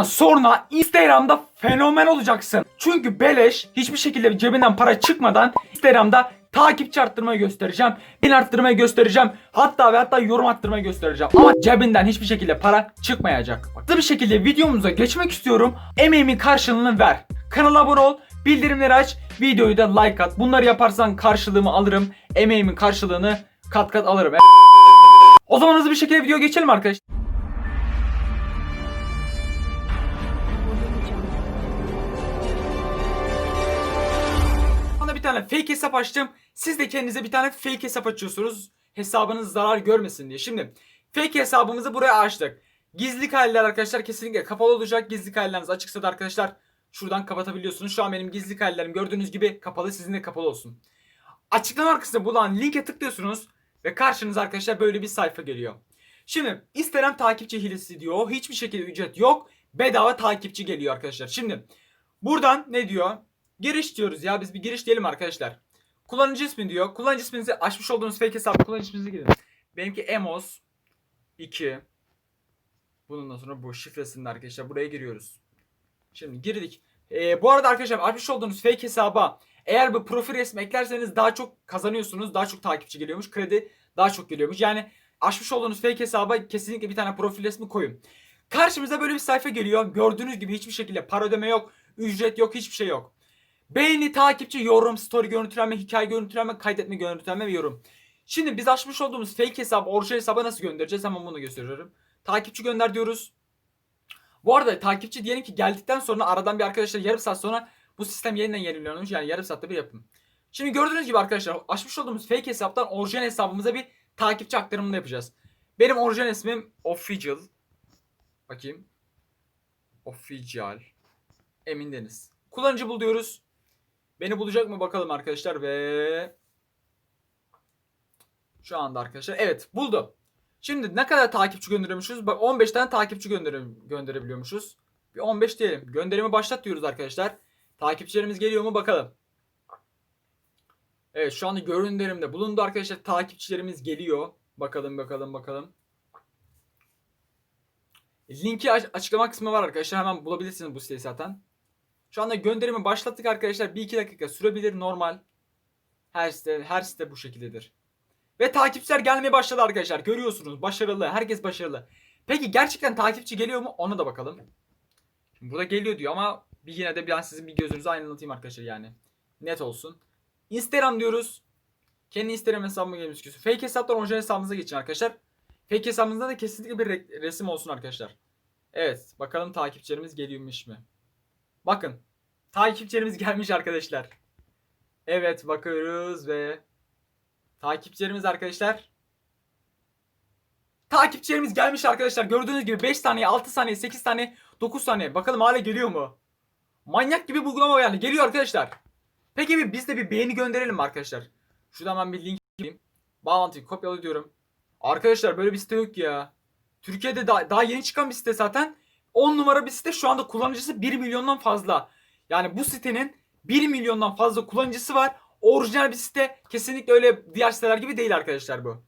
sonra Instagram'da fenomen olacaksın. Çünkü beleş hiçbir şekilde cebinden para çıkmadan Instagram'da takipçi arttırmayı göstereceğim. Bin arttırmayı göstereceğim. Hatta ve hatta yorum arttırmayı göstereceğim. Ama cebinden hiçbir şekilde para çıkmayacak. Hızlı bir şekilde videomuza geçmek istiyorum. Emeğimin karşılığını ver. Kanala abone ol. Bildirimleri aç. Videoyu da like at. Bunları yaparsan karşılığımı alırım. Emeğimin karşılığını kat kat alırım. O zaman hızlı bir şekilde video geçelim arkadaşlar. Tane fake hesap açtım. Siz de kendinize bir tane fake hesap açıyorsunuz. Hesabınız zarar görmesin diye. Şimdi fake hesabımızı buraya açtık. Gizli kaydeler arkadaşlar kesinlikle kapalı olacak. Gizli kaydeleriniz açıksa da arkadaşlar şuradan kapatabiliyorsunuz. Şu an benim gizli kaydelerim gördüğünüz gibi kapalı. Sizin de kapalı olsun. Açıklama arkasında bulunan linke tıklıyorsunuz ve karşınıza arkadaşlar böyle bir sayfa geliyor. Şimdi istenen takipçi hilesi diyor. Hiçbir şekilde ücret yok. Bedava takipçi geliyor arkadaşlar. Şimdi buradan ne diyor? Giriş diyoruz ya biz bir giriş diyelim arkadaşlar. Kullanıcı ismi diyor. Kullanıcı isminizi açmış olduğunuz fake hesap kullanıcı isminizi girin. Benimki Emos 2 Bundan sonra bu şifresinde arkadaşlar buraya giriyoruz. Şimdi girdik. Ee, bu arada arkadaşlar açmış olduğunuz fake hesaba eğer bu profil resmi eklerseniz daha çok kazanıyorsunuz. Daha çok takipçi geliyormuş. Kredi daha çok geliyormuş. Yani açmış olduğunuz fake hesaba kesinlikle bir tane profil resmi koyun. Karşımıza böyle bir sayfa geliyor. Gördüğünüz gibi hiçbir şekilde para ödeme yok. Ücret yok. Hiçbir şey yok. Beğeni, takipçi, yorum, story görüntülenme, hikaye görüntülenme, kaydetme, görüntülenme ve yorum. Şimdi biz açmış olduğumuz fake hesabı orijinal hesaba nasıl göndereceğiz? Hemen bunu gösteriyorum. Takipçi gönder diyoruz. Bu arada takipçi diyelim ki geldikten sonra aradan bir arkadaşlar yarım saat sonra bu sistem yeniden yenileniyormuş. Yani yarım saatte bir yapım. Şimdi gördüğünüz gibi arkadaşlar açmış olduğumuz fake hesaptan orijinal hesabımıza bir takipçi aktarımını yapacağız. Benim orijinal ismim Official. Bakayım. Official. Emin Deniz. Kullanıcı bul diyoruz. Beni bulacak mı bakalım arkadaşlar ve şu anda arkadaşlar evet buldu. Şimdi ne kadar takipçi gönderiyormuşuz? Bak 15 tane takipçi göndere gönderebiliyormuşuz. Bir 15 diyelim. Gönderimi başlat diyoruz arkadaşlar. Takipçilerimiz geliyor mu bakalım. Evet şu anda görünümlerimde bulundu arkadaşlar. Takipçilerimiz geliyor. Bakalım bakalım bakalım. Linki aç- açıklama kısmı var arkadaşlar. Hemen bulabilirsiniz bu siteyi zaten. Şu anda gönderimi başlattık arkadaşlar. 1-2 dakika sürebilir normal. Her site, her site bu şekildedir. Ve takipçiler gelmeye başladı arkadaşlar. Görüyorsunuz başarılı. Herkes başarılı. Peki gerçekten takipçi geliyor mu? Ona da bakalım. Şimdi burada geliyor diyor ama bir yine de ben sizin bir gözünüzü aydınlatayım arkadaşlar yani. Net olsun. Instagram diyoruz. Kendi Instagram hesabıma gelmiş gözüküyor. Fake hesaptan orijinal hesabınıza geçin arkadaşlar. Fake hesabınızda da kesinlikle bir re- resim olsun arkadaşlar. Evet. Bakalım takipçilerimiz geliyormuş mu? Bakın. Takipçilerimiz gelmiş arkadaşlar. Evet bakıyoruz ve takipçilerimiz arkadaşlar. Takipçilerimiz gelmiş arkadaşlar. Gördüğünüz gibi 5 saniye, 6 saniye, 8 saniye, 9 saniye. Bakalım hala geliyor mu? Manyak gibi bir uygulama yani. Geliyor arkadaşlar. Peki bir biz de bir beğeni gönderelim mi arkadaşlar? Şuradan ben bir link gireyim. Bağlantıyı kopyala diyorum. Arkadaşlar böyle bir site yok ya. Türkiye'de daha, daha yeni çıkan bir site zaten. 10 numara bir site şu anda kullanıcısı 1 milyondan fazla. Yani bu sitenin 1 milyondan fazla kullanıcısı var. Orijinal bir site. Kesinlikle öyle diğer siteler gibi değil arkadaşlar bu.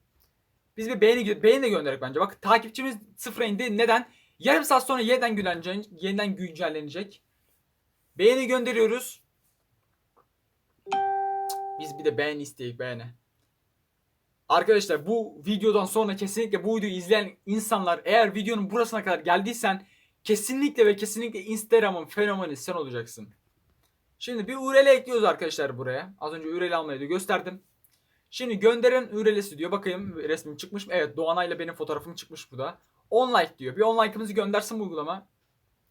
Biz bir beğeni, beğeni de gönderdik bence. Bak takipçimiz sıfıra indi. Neden? Yarım saat sonra yeniden güncellenecek. Yeniden güncellenecek. Beğeni gönderiyoruz. Biz bir de beğeni isteyik beğeni. Arkadaşlar bu videodan sonra kesinlikle bu videoyu izleyen insanlar eğer videonun burasına kadar geldiysen kesinlikle ve kesinlikle Instagram'ın fenomeni sen olacaksın. Şimdi bir URL ekliyoruz arkadaşlar buraya. Az önce URL almayı da gösterdim. Şimdi gönderen URL'si diyor. Bakayım resmim çıkmış mı? Evet Doğanay'la benim fotoğrafım çıkmış burada. 10 like diyor. Bir 10 like'ımızı göndersin bu uygulama.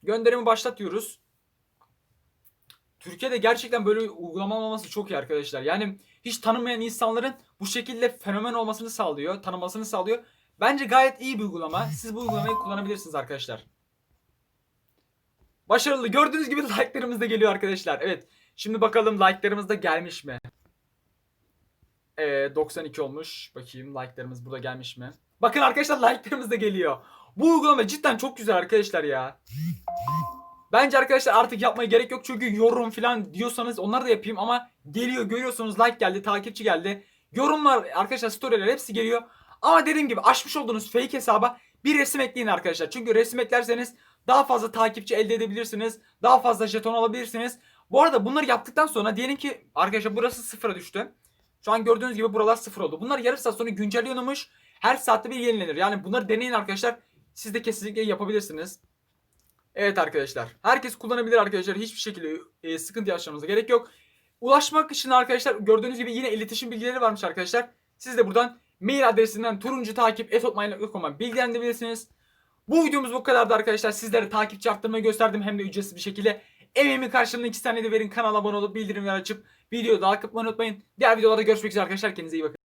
Gönderimi başlatıyoruz. Türkiye'de gerçekten böyle uygulama olması çok iyi arkadaşlar. Yani hiç tanımayan insanların bu şekilde fenomen olmasını sağlıyor, tanımasını sağlıyor. Bence gayet iyi bir uygulama. Siz bu uygulamayı kullanabilirsiniz arkadaşlar. Başarılı. Gördüğünüz gibi like'larımız da geliyor arkadaşlar. Evet. Şimdi bakalım like'larımız da gelmiş mi? Ee, 92 olmuş. Bakayım like'larımız burada gelmiş mi? Bakın arkadaşlar like'larımız da geliyor. Bu uygulama cidden çok güzel arkadaşlar ya. Bence arkadaşlar artık yapmaya gerek yok çünkü yorum falan diyorsanız onları da yapayım ama geliyor görüyorsunuz like geldi takipçi geldi. Yorumlar arkadaşlar storyler hepsi geliyor. Ama dediğim gibi açmış olduğunuz fake hesaba bir resim ekleyin arkadaşlar. Çünkü resim eklerseniz daha fazla takipçi elde edebilirsiniz. Daha fazla jeton alabilirsiniz. Bu arada bunları yaptıktan sonra diyelim ki arkadaşlar burası sıfıra düştü. Şu an gördüğünüz gibi buralar sıfır oldu. Bunlar yarım saat sonra güncelliyormuş. Her saatte bir yenilenir. Yani bunları deneyin arkadaşlar. Siz de kesinlikle yapabilirsiniz. Evet arkadaşlar. Herkes kullanabilir arkadaşlar. Hiçbir şekilde e, sıkıntı yaşamanıza gerek yok. Ulaşmak için arkadaşlar gördüğünüz gibi yine iletişim bilgileri varmış arkadaşlar. Siz de buradan mail adresinden turuncu takip etotmail.com'a bilgilendirebilirsiniz. Bu videomuz bu kadardı arkadaşlar. Sizlere takipçi arttırmayı gösterdim hem de ücretsiz bir şekilde. Emeğimin karşılığını iki tane de verin. Kanala abone olup bildirimleri açıp videoyu da unutmayın. Diğer videolarda görüşmek üzere arkadaşlar. Kendinize iyi bakın.